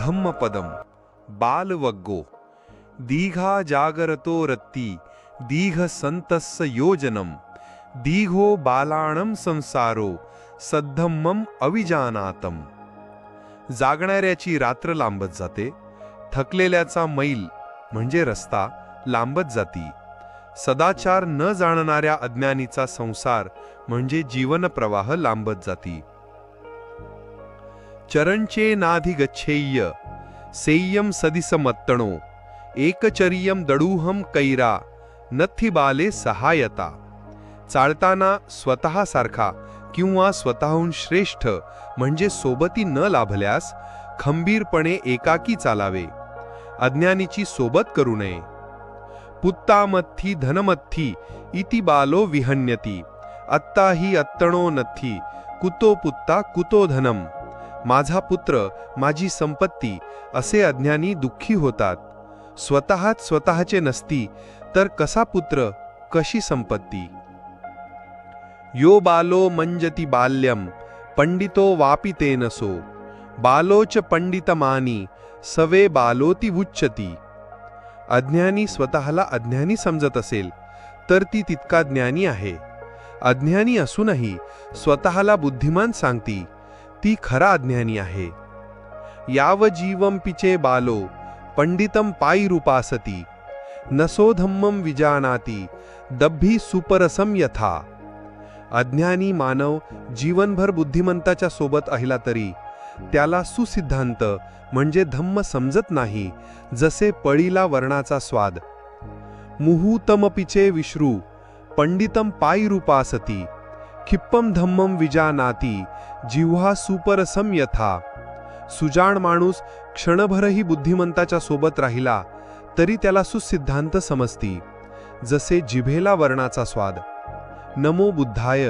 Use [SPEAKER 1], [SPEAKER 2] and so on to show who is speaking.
[SPEAKER 1] धम्मपदम बालवग्गो। दीघा जागरतो रत्ती। दीघ संतस्स योजनम। दीघो बालाणम संसारो। सद्धम्मम अविजानातम। जागणाऱ्याची रात्र लांबत जाते। थकलेल्याचा मैल म्हणजे रस्ता लांबत जाती। सदाचार न जाणणाऱ्या अज्ञानीचा संसार म्हणजे जीवनप्रवाह लांबत जाती। चरणचे नाधि गच्छेय्य सेय्यम सदिस मत्तणो एकचर्यम दडूहम कैरा। नथी बाले सहायता चालताना स्वतःसारखा किंवा स्वतःहून श्रेष्ठ म्हणजे सोबती न लाभल्यास खंबीरपणे एकाकी चालावे। अज्ञानीची सोबत करू नये। पुत्तामथी धनमथी इति बालो विहन्यती। अत्ता ही अत्तणो नथी कुतो पुत्ता कुतो धनम। माझा पुत्र माझी संपत्ती असे अज्ञानी दुःखी होतात. स्वतःच स्वतःचे नसती तर कसा पुत्र कशी संपत्ती? यो बालो मंजती बाल्यम पंडितो वापि तेनसो बालोच पंडितमानी सवे बालोती उच्चती. अज्ञानी स्वतःला अज्ञानी समजत असेल तर ती तितका ज्ञानी आहे. अज्ञानी असूनही स्वतःला बुद्धिमान सांगती. ती खरा अज्ञानी आहे. याव जीवम पिचे बालो पंडितम पायी रूपासती नसोधम्मम विजानाती दब्भी सुपरसम यथा. अज्ञानी मानव जीवनभर बुद्धिमंताच्या सोबत अहिला तरी त्याला सुसिद्धांत म्हणजे धम्म समजत नाही जसे पळीला वर्णाचा स्वाद. मुहूतमपिचे विश्रू पंडितम पायी रूपासती खिप्पम धम्मम विजानाती जिव्हा सुपरसम यथा। सुजाण माणूस क्षणभरही बुद्धिमंताच्या सोबत राहिला तरी त्याला सुसिद्धांत समजती जसे जिभेला वर्णाचा स्वाद। नमो बुद्धाय।